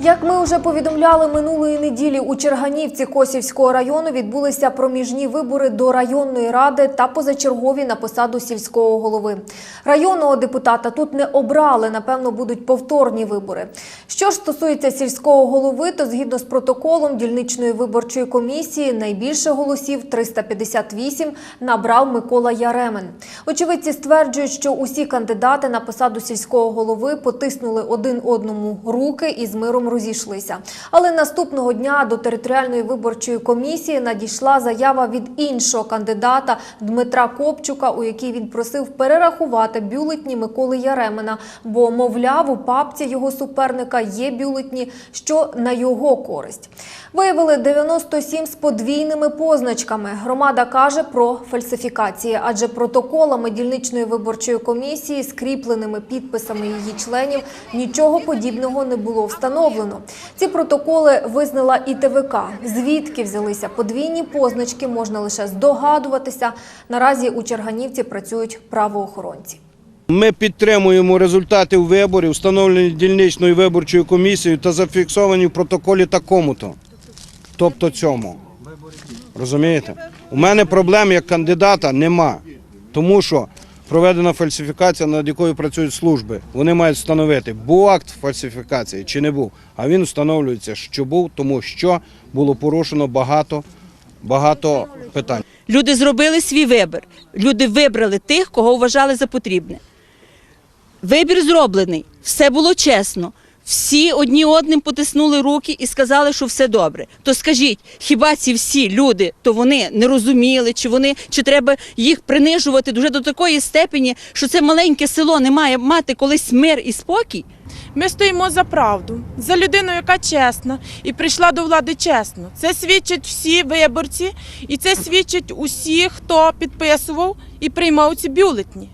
Як ми вже повідомляли минулої неділі у Черганівці Косівського району відбулися проміжні вибори до районної ради та позачергові на посаду сільського голови. Районного депутата тут не обрали. Напевно, будуть повторні вибори. Що ж стосується сільського голови, то згідно з протоколом дільничної виборчої комісії найбільше голосів 358 набрав Микола Яремен. Очевидці стверджують, що усі кандидати на посаду сільського голови потиснули один одному руки і з миром розійшлися. Але наступного дня до територіальної виборчої комісії надійшла заява від іншого кандидата Дмитра Копчука, у якій він просив перерахувати бюлетні Миколи Яремена, бо, мовляв, у папці його суперника є бюлетні, що на його користь. Виявили 97 з подвійними позначками. Громада каже про фальсифікації, адже протоколами дільничної виборчої комісії, скріпленими підписами її членів, нічого подібного не було встановлено. Ці протоколи визнала і ТВК. Звідки взялися подвійні позначки, можна лише здогадуватися. Наразі у Черганівці працюють правоохоронці. Ми підтримуємо результати виборів, встановлені дільничною виборчою комісією та зафіксовані в протоколі такому-то. Тобто цьому. Розумієте? У мене проблем як кандидата нема, тому що проведена фальсифікація, над якою працюють служби. Вони мають встановити, був акт фальсифікації чи не був. А він встановлюється, що був, тому що було порушено багато, багато питань. Люди зробили свій вибір. Люди вибрали тих, кого вважали за потрібне. Вибір зроблений, все було чесно. Всі одні одним потиснули руки і сказали, що все добре. То скажіть, хіба ці всі люди, то вони не розуміли, чи вони чи треба їх принижувати дуже до такої степені, що це маленьке село не має мати колись мир і спокій? Ми стоїмо за правду, за людину, яка чесна і прийшла до влади чесно. Це свідчать всі виборці, і це свідчать усі, хто підписував і приймав ці бюлетні.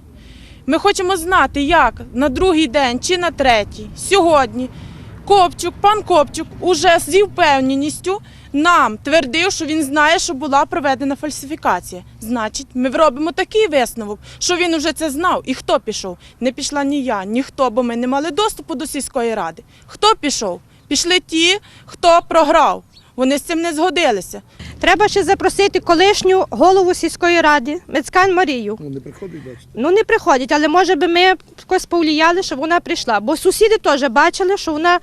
Ми хочемо знати, як на другий день чи на третій, сьогодні Копчук, пан Копчук, уже зі впевненістю нам твердив, що він знає, що була проведена фальсифікація. Значить, ми робимо такий висновок, що він уже це знав. І хто пішов? Не пішла ні я, ні хто, бо ми не мали доступу до сільської ради. Хто пішов? Пішли ті, хто програв. Вони з цим не згодилися. Треба ще запросити колишню голову сільської ради Мецкан Марію. Ну, не приходить, бачите. Ну не приходять, але може би ми якось повлияли, щоб вона прийшла. Бо сусіди теж бачили, що вона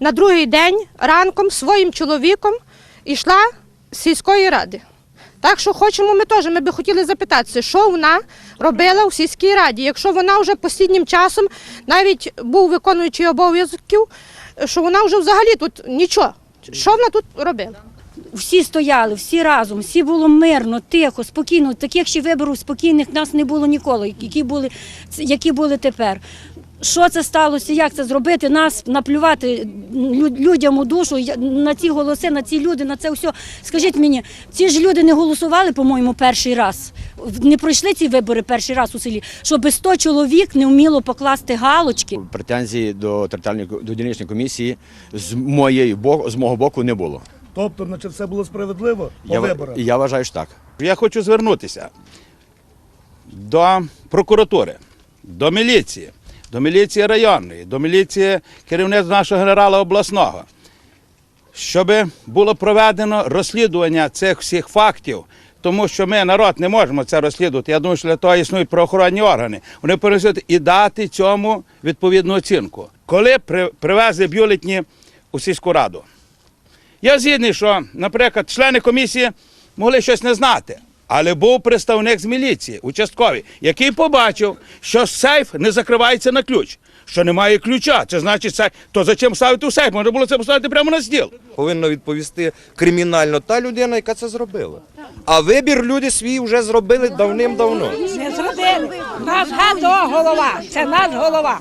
на другий день ранком своїм чоловіком йшла з сільської ради. Так що хочемо ми теж, ми би хотіли запитатися, що вона робила у сільській раді. Якщо вона вже останнім часом навіть був виконуючий обов'язків, що вона вже взагалі тут нічого. Що вона тут робила? Всі стояли, всі разом, всі було мирно, тихо, спокійно. Таких ще виборів спокійних нас не було ніколи, які були, які були тепер. Що це сталося, як це зробити, нас наплювати людям у душу на ці голоси, на ці люди, на це все. Скажіть мені, ці ж люди не голосували, по-моєму, перший раз. Не пройшли ці вибори перший раз у селі, щоб 100 чоловік не вміло покласти галочки. Претензій до територіальної до дільничної комісії з моєї бо- з мого боку не було. Тобто, значить, все було справедливо по Я, виборах. я вважаю, що так. Я хочу звернутися до прокуратури, до міліції, до міліції районної, до міліції керівництва нашого генерала обласного, щоб було проведено розслідування цих всіх фактів. Тому що ми, народ, не можемо це розслідувати. Я думаю, що для того існують правоохоронні органи. Вони повинні і дати цьому відповідну оцінку. Коли при, привезли бюлетні у сільську раду, я згідний, що, наприклад, члени комісії могли щось не знати. Але був представник з міліції, участковий, який побачив, що сейф не закривається на ключ, що немає ключа. Це значить, сейф. то зачем ставити у сейф? Можна було це поставити прямо на стіл. повинна відповісти кримінально та людина, яка це зробила. А вибір люди свій вже зробили давним-давно. Не зробили. Наш гад голова. Це наш голова.